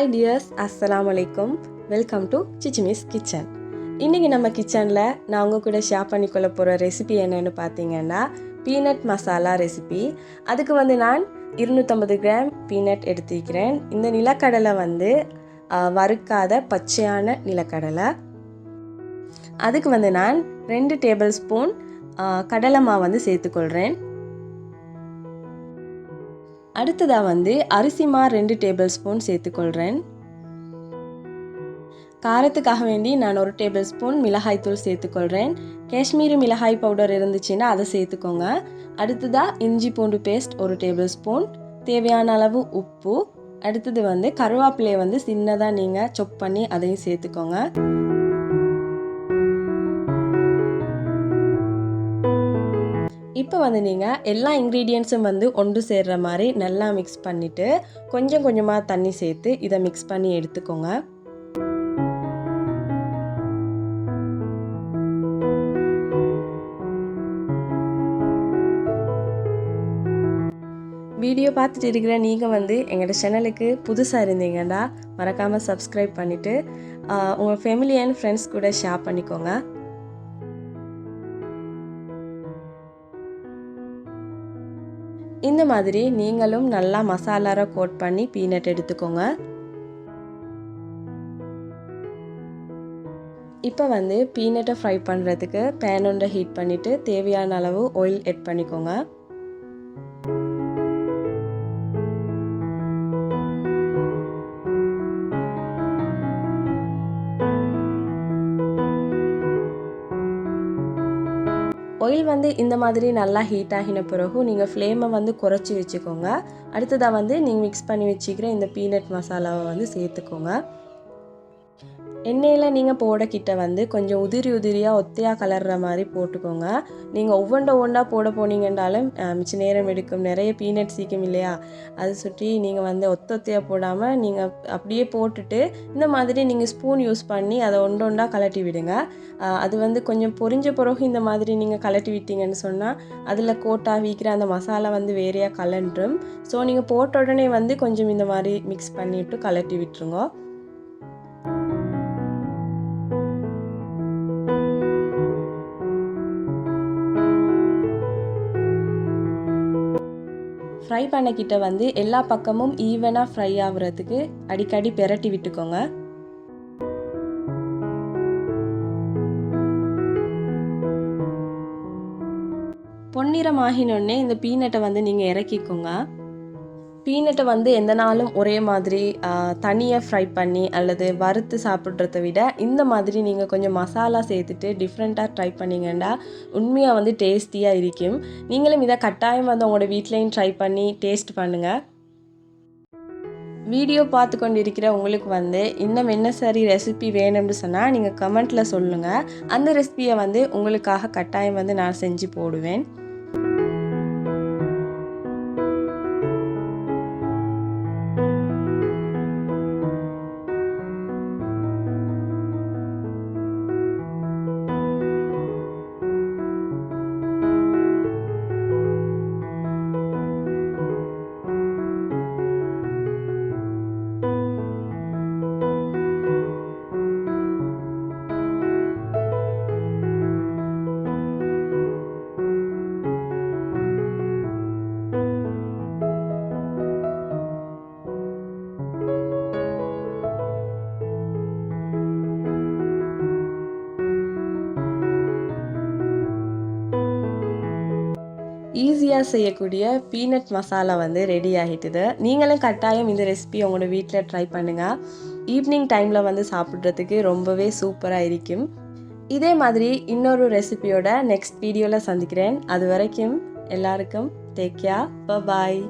Hi tears அஸ்லாம் வலைக்கும் welcome to சிச்சிமிஸ் kitchen இன்றைக்கி நம்ம கிச்சனில் நான் உங்கள் கூட ஷேர் பண்ணிக்கொள்ள போகிற ரெசிபி என்னென்னு பார்த்தீங்கன்னா பீனட் மசாலா ரெசிபி அதுக்கு வந்து நான் இருநூற்றம்பது கிராம் பீனட் எடுத்துக்கிறேன் இந்த நிலக்கடலை வந்து வறுக்காத பச்சையான நிலக்கடலை. அதுக்கு வந்து நான் ரெண்டு டேபிள் ஸ்பூன் கடலை மாவு வந்து சேர்த்துக்கொள்கிறேன் அடுத்ததாக வந்து அரிசி மா ரெண்டு டேபிள் ஸ்பூன் சேர்த்துக்கொள்கிறேன் காரத்துக்காக வேண்டி நான் ஒரு டேபிள் ஸ்பூன் மிளகாய்த்தூள் சேர்த்துக்கொள்கிறேன் காஷ்மீரி மிளகாய் பவுடர் இருந்துச்சுன்னா அதை சேர்த்துக்கோங்க. அடுத்ததாக இஞ்சி பூண்டு பேஸ்ட் ஒரு டேபிள் ஸ்பூன். தேவையான அளவு உப்பு. அடுத்தது வந்து கருவேப்பிலையை வந்து சின்னதாக நீங்கள் சொப் பண்ணி அதையும் சேர்த்துக்கோங்க. இப்போ வந்து நீங்கள் எல்லா இன்க்ரீடியன்ஸும் வந்து ஒன்று சேர்கிற மாதிரி நல்லா மிக்ஸ் பண்ணிவிட்டு கொஞ்சம் கொஞ்சமாக தண்ணி சேர்த்து இதை மிக்ஸ் பண்ணி எடுத்துக்கோங்க. வீடியோ பார்த்துட்டு இருக்கிற நீங்கள் வந்து எங்களோட சேனலுக்கு புதுசாக இருந்தீங்கன்னா மறக்காமல் சப்ஸ்கிரைப் பண்ணிவிட்டு உங்கள் ஃபேமிலி அண்ட் ஃப்ரெண்ட்ஸ் கூட ஷேர் பண்ணிக்கோங்க. இந்த மாதிரி நீங்களும் நல்லா மசாலாரை கோட் பண்ணி பீனட் எடுத்துக்கோங்க. இப்போ வந்து பீனட்டை ஃப்ரை பண்ணுறதுக்கு பேன் ஒன்றை ஹீட் பண்ணிவிட்டு தேவையான அளவு ஆயில் எட் பண்ணிக்கோங்க. ஆயில் வந்து இந்த மாதிரி நல்லா ஹீட் ஆகின பிறகு நீங்கள் ஃப்ளேமை வந்து குறைச்சி வச்சுக்கோங்க. அடுத்ததாக வந்து நீங்கள் மிக்ஸ் பண்ணி வச்சுக்கிற இந்த பீனட் மசாலாவை வந்து சேர்த்துக்கோங்க. எண்ணெயில் நீங்கள் போடக்கிட்ட வந்து கொஞ்சம் உதிரி உதிரியாக ஒத்தையாக கலர்ற மாதிரி போட்டுக்கோங்க. நீங்கள் ஒவ்வொன்றை ஒவ்வொன்றா போட போனீங்கன்றாலும் மிச்ச நேரம் எடுக்கும். நிறைய பீனட் சீக்கும் இல்லையா? அதை சுற்றி நீங்கள் வந்து ஒத்த ஒத்தையாக போடாமல் நீங்கள் அப்படியே போட்டுட்டு இந்த மாதிரி நீங்கள் ஸ்பூன் யூஸ் பண்ணி அதை ஒன்று ஒன்றா கலட்டி விடுங்க. அது வந்து கொஞ்சம் பொரிஞ்ச பிறகு இந்த மாதிரி நீங்கள் கலட்டி விட்டீங்கன்னு சொன்னால் அதில் கோட்டா வீக்கிற அந்த மசாலா வந்து வேறையாக கலன்றும். ஸோ நீங்கள் போட்ட உடனே வந்து கொஞ்சம் இந்த மாதிரி மிக்ஸ் பண்ணிவிட்டு கலட்டி விட்டுருங்க. ஃப்ரை பண்ணக்கிட்ட வந்து எல்லா பக்கமும் ஈவனாக ஃப்ரை ஆகுறதுக்கு அடிக்கடி பெரட்டி விட்டுக்கோங்க. பொன்னிறம் ஆகினோடனே இந்த பீனட்டை வந்து நீங்கள் இறக்கிக்கோங்க. பீனட்டை வந்து எந்த நாளும் ஒரே மாதிரி தனியாக ஃப்ரை பண்ணி அல்லது வறுத்து சாப்பிட்றத விட இந்த மாதிரி நீங்கள் கொஞ்சம் மசாலா சேர்த்துட்டு டிஃப்ரெண்ட்டாக ட்ரை பண்ணிங்கன்னா உண்மையாக வந்து டேஸ்டியாக இருக்கும். நீங்களும் இதை கட்டாயம் வந்து உங்களோட வீட்லேயும் ட்ரை பண்ணி டேஸ்ட் பண்ணுங்கள் வீடியோ பார்த்து கொண்டு இருக்கிற உங்களுக்கு வந்து இன்னும் என்ன சரி ரெசிபி வேணும்னு சொன்னால் நீங்கள் கமெண்ட்டில் சொல்லுங்கள் அந்த ரெசிபியை வந்து உங்களுக்காக கட்டாயம் வந்து நான் செஞ்சு போடுவேன். ஈஸியாக செய்யக்கூடிய பீனட் மசாலா வந்து ரெடி ஆகிட்டுது. நீங்களும் கட்டாயம் இந்த ரெசிபி உங்களோட வீட்டில் ட்ரை பண்ணுங்கள் ஈவினிங் டைமில் வந்து சாப்பிட்றதுக்கு ரொம்பவே சூப்பராக இருக்கும். இதே மாதிரி இன்னொரு ரெசிபியோட நெக்ஸ்ட் வீடியோவில் சந்திக்கிறேன். அது வரைக்கும் எல்லாருக்கும் டேக் கேர் பாய்